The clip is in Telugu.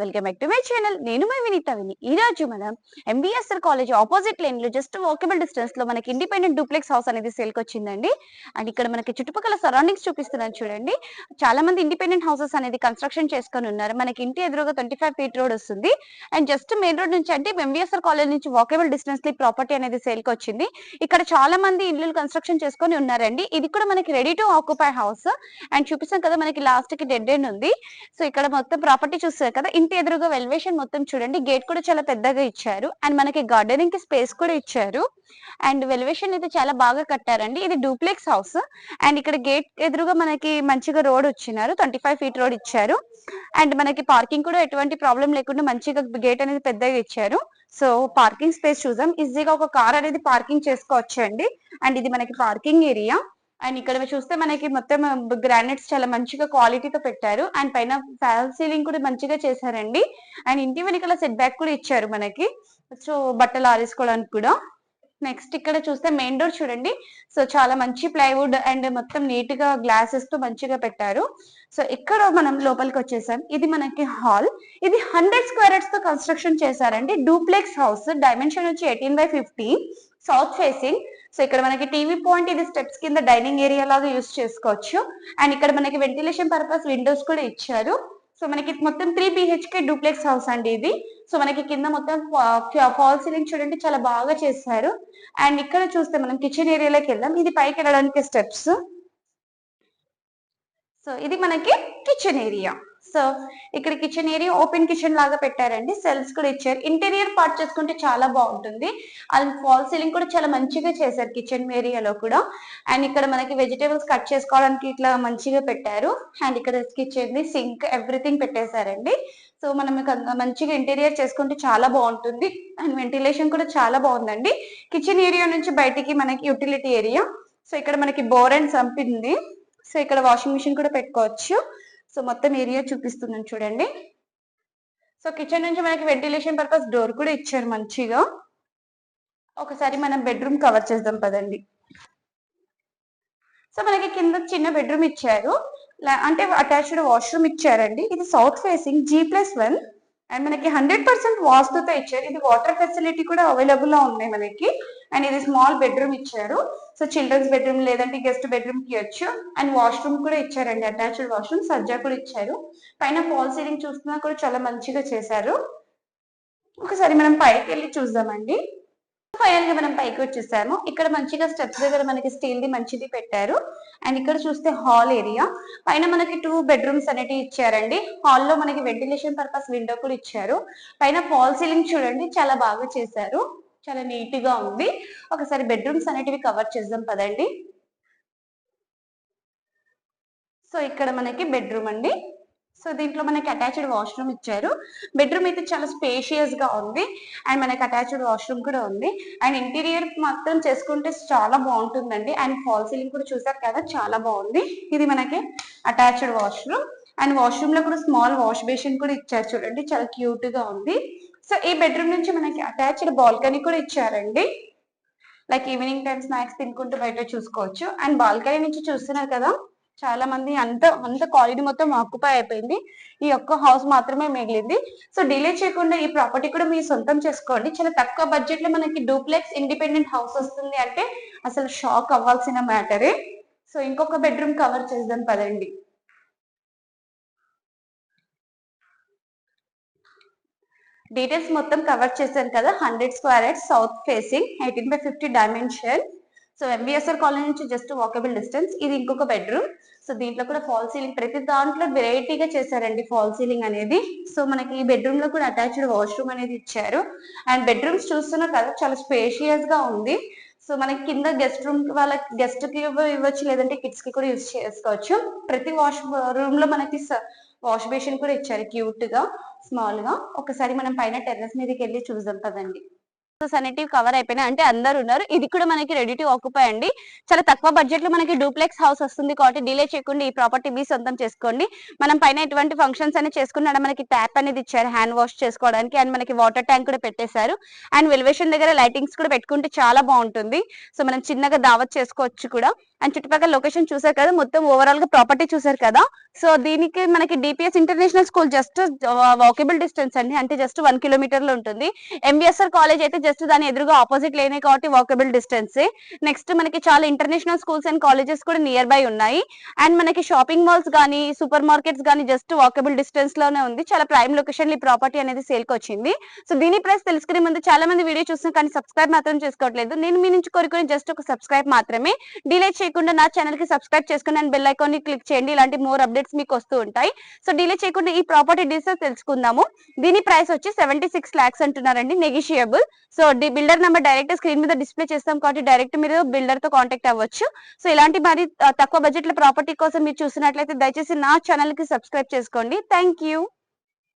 Welcome back to my channel. నేను మై వినీత విని. ఈ రోజు మనం ఎంబీఎస్ఆర్ కాలేజ్ ఆపోజిట్ లైన్లో జస్ట్ వాకబుల్ డిస్టెన్స్లో మనకి ఇండిపెండెంట్ డూప్లెక్స్ హౌస్ అనేది సేల్కి వచ్చిందండి. అండ్ ఇక్కడ మనకి చుట్టుపక్కల సరౌండింగ్స్ చూపిస్తున్నాను చూడండి. చాలా మంది ఇండిపెండెంట్ హౌసెస్ అనేది కన్స్ట్రక్షన్ చేసుకొని ఉన్నారు. మనకి ఇంటి ఎదురుగా ట్వంటీ ఫైవ్ ఫీట్ రోడ్ వస్తుంది. అండ్ జస్ట్ మెయిన్ రోడ్ నుంచి అంటే ఎంబీఎస్ఆర్ కాలేజ్ నుంచి వాకబుల్ డిస్టెన్స్లో ప్రాపర్టీ అనేది సేల్కి వచ్చింది. ఇక్కడ చాలా మంది ఇల్లు కన్స్ట్రక్షన్ చేసుకొని ఉన్నారండి. ఇది కూడా మనకి ready to occupy house and చూపిస్తాం కదా మనకి లాస్ట్కి డెడ్ ఎండ్ ఉంది. సో ఇక్కడ మొత్తం ప్రాపర్టీ చూస్తారు కదా ఇంటి ఎదురుగా వెల్వేషన్ మొత్తం చూడండి. గేట్ కూడా చాలా పెద్దగా ఇచ్చారు. అండ్ మనకి గార్డెనింగ్కి స్పేస్ కూడా ఇచ్చారు. అండ్ వెల్వేషన్ అయితే చాలా బాగా కట్టారండి. ఇది డూప్లెక్స్ హౌస్. అండ్ ఇక్కడ గేట్ ఎదురుగా మనకి మంచిగా రోడ్ వచ్చినారు. ట్వంటీ ఫైవ్ ఫీట్ రోడ్ ఇచ్చారు. అండ్ మనకి పార్కింగ్ కూడా ఎటువంటి ప్రాబ్లం లేకుండా మంచిగా గేట్ అనేది పెద్దగా ఇచ్చారు. సో పార్కింగ్ స్పేస్ చూద్దాం. ఈజీగా ఒక కార్ అనేది పార్కింగ్ చేసుకోవచ్చు అండి అండ్ ఇది మనకి పార్కింగ్ ఏరియా. అండ్ ఇక్కడ చూస్తే మనకి మొత్తం గ్రానైట్స్ చాలా మంచిగా క్వాలిటీతో పెట్టారు. అండ్ పైన ఫ్యాన్ సీలింగ్ కూడా మంచిగా చేశారండి. అండ్ ఇంటి వెనకాల సెట్ బ్యాక్ కూడా ఇచ్చారు మనకి. సో బట్టలు ఆరేసుకోవడానికి కూడా. నెక్స్ట్ ఇక్కడ చూస్తే మెయిన్ డోర్ చూడండి. సో చాలా మంచి ప్లైవుడ్ అండ్ మొత్తం నీట్గా గ్లాసెస్తో మంచిగా పెట్టారు. సో ఇక్కడ మనం లోపలికి వచ్చేసాం. ఇది మనకి హాల్ ఇది హండ్రెడ్ స్క్వేర్స్తో కన్స్ట్రక్షన్ చేశారండి. డూప్లెక్స్ హౌస్ డైమెన్షన్ వచ్చి eighteen by fifteen south facing so ఇక్కడ మనకి టీవీ పాయింట్ ఇది స్టెప్స్ కింద డైనింగ్ ఏరియా లాగా యూస్ చేసుకోవచ్చు. అండ్ ఇక్కడ మనకి వెంటిలేషన్ పర్పస్ విండోస్ కూడా ఇచ్చారు. సో మనకి మొత్తం త్రీ బిహెచ్కే డూప్లెక్స్ హౌస్ అండి ఇది. సో మనకి కింద మొత్తం ఫాల్ సీలింగ్ చూడండి చాలా బాగా చేశారు. అండ్ ఇక్కడ చూస్తే మనం కిచెన్ ఏరియాలోకి వెళ్దాం. ఇది పైకి వెళ్ళడానికి స్టెప్స్ సో ఇది మనకి కిచెన్ ఏరియా సో ఇక్కడ కిచెన్ ఏరియా ఓపెన్ కిచెన్ లాగా పెట్టారండి. సెల్స్ కూడా ఇచ్చారు. ఇంటీరియర్ పార్ట్ చేసుకుంటే చాలా బాగుంటుంది. అండ్ ఫాల్ సీలింగ్ కూడా చాలా మంచిగా చేశారు కిచెన్ ఏరియాలో కూడా. అండ్ ఇక్కడ మనకి వెజిటేబుల్స్ కట్ చేసుకోవడానికి ఇట్లా మంచిగా పెట్టారు. అండ్ ఇక్కడ కిచెన్ సింక్ ఎవ్రీథింగ్ పెట్టేశారండి. సో మనం మంచిగా ఇంటీరియర్ చేసుకుంటే చాలా బాగుంటుంది. అండ్ వెంటిలేషన్ కూడా చాలా బాగుందండి. కిచెన్ ఏరియా నుంచి బయటికి మనకి యూటిలిటీ ఏరియా సో ఇక్కడ మనకి బోర్ అండ్ సంపింది సో ఇక్కడ వాషింగ్ మిషన్ కూడా పెట్టుకోవచ్చు. సో మొత్తం ఏరియా చూపిస్తున్నాను చూడండి. సో కిచెన్ నుంచి మనకి వెంటిలేషన్ పర్పస్ డోర్ కూడా ఇచ్చారు మంచిగా. ఒకసారి మనం బెడ్రూమ్ కవర్ చేద్దాం పదండి. సో మనకి కింద చిన్న బెడ్రూమ్ ఇచ్చారు. అంటే అటాచ్డ్ వాష్రూమ్ ఇచ్చారండి. ఇది south facing G plus one and మనకి హండ్రెడ్ పర్సెంట్ వాస్తుతో ఇచ్చారు. ఇది వాటర్ ఫెసిలిటీ కూడా అవైలబుల్లో ఉన్నాయి మనకి. అండ్ ఇది స్మాల్ బెడ్రూమ్ ఇచ్చారు. సో చిల్డ్రన్స్ బెడ్రూమ్ లేదంటే గెస్ట్ బెడ్రూమ్కి ఇవ్వచ్చు. అండ్ వాష్రూమ్ కూడా ఇచ్చారండి. అటాచ్డ్ వాష్రూమ్ సజ్జా కూడా ఇచ్చారు. పైన ఫాల్ సీలింగ్ చూస్తున్నా కూడా చాలా మంచిగా చేశారు. ఒకసారి మనం పైకి వెళ్ళి చూద్దామండి. ఫైనల్గా మనం పైకి వచ్చేసాము. ఇక్కడ మంచిగా స్టెప్స్ దగ్గర మనకి స్టీల్ ది మంచిది పెట్టారు. అండ్ ఇక్కడ చూస్తే హాల్ ఏరియా పైన మనకి టూ బెడ్రూమ్స్ అనేటివి ఇచ్చారండి. హాల్లో మనకి వెంటిలేషన్ పర్పస్ విండో కూడా ఇచ్చారు. పైన ఫాల్ సీలింగ్ చూడండి చాలా బాగా చేశారు. చాలా నీట్గా ఉంది. ఒకసారి బెడ్రూమ్స్ అనేటివి కవర్ చేద్దాం పదండి. సో ఇక్కడ మనకి బెడ్రూమ్ అండి. సో దీంట్లో మనకి అటాచ్డ్ వాష్రూమ్ ఇచ్చారు. బెడ్రూమ్ అయితే చాలా స్పేషియస్గా ఉంది. అండ్ మనకి అటాచ్డ్ వాష్రూమ్ కూడా ఉంది. అండ్ ఇంటీరియర్ మాత్రం చేసుకుంటే చాలా బాగుంటుందండి. అండ్ ఫాల్ సీలింగ్ కూడా చూసారు కదా చాలా బాగుంది. ఇది మనకి అటాచ్డ్ వాష్రూమ్. అండ్ వాష్రూమ్లో కూడా స్మాల్ వాష్ బేసిన్ కూడా ఇచ్చారు చూడండి. చాలా క్యూట్గా ఉంది. సో ఈ బెడ్రూమ్ నుంచి మనకి అటాచ్డ్ బాల్కనీ కూడా ఇచ్చారండి. లైక్ ఈవినింగ్ టైం స్నాక్స్ తినుకుంటూ బయట చూసుకోవచ్చు. అండ్ బాల్కనీ నుంచి చూస్తున్నారు కదా చాలా మంది అంత అంత కాలనీ మొత్తం ఆక్యుపై అయిపోయింది. ఈ ఒక్క హౌస్ మాత్రమే మిగిలింది. సో డిలే చేయకుండా ఈ ప్రాపర్టీ కూడా మీరు సొంతం చేసుకోండి. చాలా తక్కువ బడ్జెట్లో మనకి డూప్లెక్స్ ఇండిపెండెంట్ హౌస్ వస్తుంది అంటే అసలు షాక్ అవ్వాల్సిన మ్యాటరే సో ఇంకొక బెడ్రూమ్ కవర్ చేద్దాం పదండి. డీటెయిల్స్ మొత్తం కవర్ చేశాను కదా hundred square yard south facing eighteen by fifty dimension so MBSR colony నుంచి జస్ట్ వాకబుల్ డిస్టెన్స్ ఇది ఇంకొక బెడ్రూమ్ సో దీంట్లో కూడా ఫాల్ సీలింగ్ ప్రతి దాంట్లో వెరైటీగా చేశారండి ఫాల్ సీలింగ్ అనేది. సో మనకి ఈ బెడ్రూమ్లో కూడా అటాచ్డ్ వాష్రూమ్ అనేది ఇచ్చారు. అండ్ బెడ్రూమ్స్ చూస్తున్నా కదా చాలా స్పేషియస్గా ఉంది. సో మనకి కింద గెస్ట్ రూమ్ వాళ్ళ గెస్ట్కి ఇవ్వచ్చు లేదంటే కిడ్స్కి కూడా యూజ్ చేసుకోవచ్చు. ప్రతి వాష్ రూమ్లో మనకి వాష్ బేసిన్ కూడా ఇచ్చారు క్యూట్గా స్మాల్గా. ఒకసారి మనం పైన టెర్రస్ మీదకి వెళ్ళి చూద్దాం పదండి. అనేటివి కవర్ అయిపోయినాయి అంటే అందరు ఉన్నారు. ఇది కూడా మనకి రెడీ టు ఆక్యుపై అండి. చాలా తక్కువ బడ్జెట్లో మనకి డూప్లెక్స్ హౌస్ వస్తుంది కాబట్టి డిలే చేయకుండా ఈ ప్రాపర్టీ మీ సొంతం చేసుకోండి. మనం పైన ఎటువంటి ఫంక్షన్స్ అనేది చేసుకున్నాడు మనకి ట్యాప్ అనేది ఇచ్చారు హ్యాండ్ వాష్ చేసుకోవడానికి. అండ్ మనకి వాటర్ ట్యాంక్ కూడా పెట్టేశారు. అండ్ వెలివేషన్ దగ్గర లైటింగ్స్ కూడా పెట్టుకుంటే చాలా బాగుంటుంది. సో మనం చిన్నగా దావత్ చేసుకోవచ్చు కూడా. అండ్ చుట్టుపక్కల లొకేషన్ చూసారు కదా మొత్తం ఓవరాల్గా ప్రాపర్టీ చూసారు కదా. సో దీనికి మనకి DPS international school just walkable distance అండి. అంటే జస్ట్ వన్ కిలోమీటర్లో ఉంటుంది ఎంబీఎస్ఆర్ కాలేజ్ అయితే జస్ట్ దాని ఎదురుగా ఆపోజిట్ లేనే కాబట్టి వాకబుల్ డిస్టెన్స్ నెక్స్ట్ మనకి చాలా ఇంటర్నేషనల్ స్కూల్స్ అండ్ కాలేజెస్ కూడా నియర్ బై ఉన్నాయి. అండ్ మనకి షాపింగ్ మాల్స్ కానీ సూపర్ మార్కెట్స్ కానీ జస్ట్ వాకబుల్ డిస్టెన్స్లోనే ఉంది. చాలా ప్రైమ్ లొకేషన్ ఈ ప్రాపర్టీ అనేది సేల్ వచ్చింది. సో దీని ప్రైస్ తెలుసుకునే ముందు చాలా మంది వీడియో చూస్తున్నారు కానీ సబ్స్క్రైబ్ మాత్రం చేసుకోవట్లేదు. నేను మీ నుంచి కోరుకునే జస్ట్ ఒక సబ్స్క్రైబ్ మాత్రమే. డిలే చేయకుండా నా ఛానల్కి సబ్స్క్రైబ్ చేసుకుని అండ్ బెల్ ఐకాన్ని క్లిక్ చేయండి. ఇలాంటి మోర్ అప్డేట్స్ మీకు వస్తూ ఉంటాయి. సో డిలే చేయకుండా ఈ ప్రాపర్టీ డీటెయిల్స్ తెలుసుకుందాము. దీని ప్రైస్ వచ్చి సెవెంటీ సిక్స్ లాక్స్ అంటున్నారండి negotiable so builder number direct screen మీద డిస్ప్లే చేస్తాం కాబట్టి డైరెక్ట్ మీరు బిల్డర్తో కాంటాక్ట్ అవ్వచ్చు. సో ఇలాంటి మరి తక్కువ బడ్జెట్లో ప్రాపర్టీ కోసం మీరు చూసినట్లయితే దయచేసి నా ఛానల్కి సబ్స్క్రైబ్ చేసుకోండి. Thank you